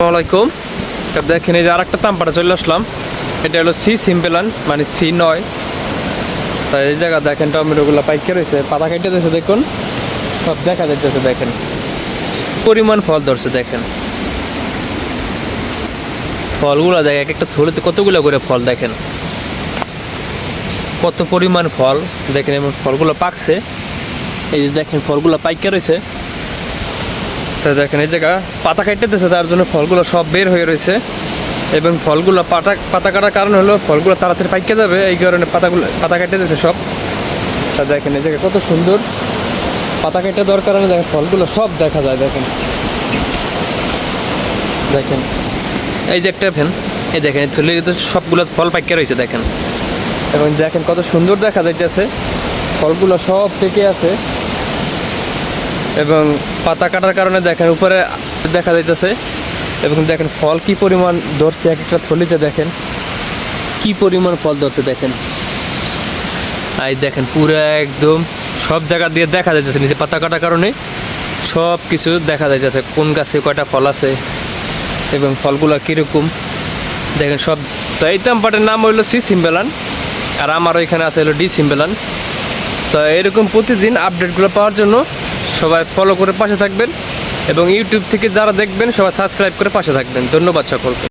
আসসালামাইকুম দেখেন এই যে আর একটা তামপাটা চলে আসলাম। এটা হলো সি সিম্পেলান মানে সি নয়। তাই এই জায়গা দেখেন, টমেটোগুলো পাইকে রয়েছে, পাতা কেটে দিয়েছে, দেখুন। সব দেখা যাইতেছে, দেখেন। পরিমাণ ফল ধরছে, দেখেন। ফলগুলো দেখে, এক একটা থলিতে কতগুলো করে ফল দেখেন। কত পরিমাণ ফল, দেখেন এমন ফলগুলো পাকছে। এই যে দেখেন, ফলগুলো পাইকে রয়েছে। তো দেখেন, এই জায়গা পাতা কাটতেছে তার জন্য ফলগুলো সব বের হয়ে রয়েছে। এবং ফলগুলো পাতা পাতা কাটার কারণ হলো ফলগুলো তাড়াতাড়ি পাইকে যাবে, এই কারণে পাতাগুলো, পাতা কেটে দিয়েছে সব। তা দেখেন, এই জায়গা কত সুন্দর। পাতা কেটে দেওয়ার কারণে দেখেন, ফলগুলো সব দেখা যায়, দেখেন। দেখেন, এই যে একটা ফ্যান, এই দেখেন, এই থলির ভিতরে সবগুলো ফল পাইকে রয়েছে, দেখেন। এবং দেখেন কত সুন্দর দেখা যাইতেছে। ফলগুলো সব পেকে আছে। এবং পাতা কাটার কারণে দেখেন উপরে দেখা যাইতেছে এবং দেখেন ফল কি পরিমাণ ধরছে, এক একটা থলিতে দেখেন। কি পরিমাণ ফল ধরছে দেখেন। আই দেখেন পুরো একদম সব জায়গা দিয়ে দেখা যাইতেছে, নিচে পাতা কাটার কারণে সব কিছু দেখা যাইতেছে, কোন গাছে কয়টা ফল আছে এবং ফলগুলো কীরকম। দেখেন সব, তো এই তামপাটের নাম হইল সি সিম্বেলান, আর আমারও এখানে আছে হলো ডি সিম্বেলান। তো এরকম প্রতিদিন আপডেটগুলো পাওয়ার জন্য সবাই ফলো করে পাশে থাকবেন এবং ইউটিউব থেকে যারা দেখবেন, সবাই সাবস্ক্রাইব করে পাশে থাকবেন। ধন্যবাদ সকলকে।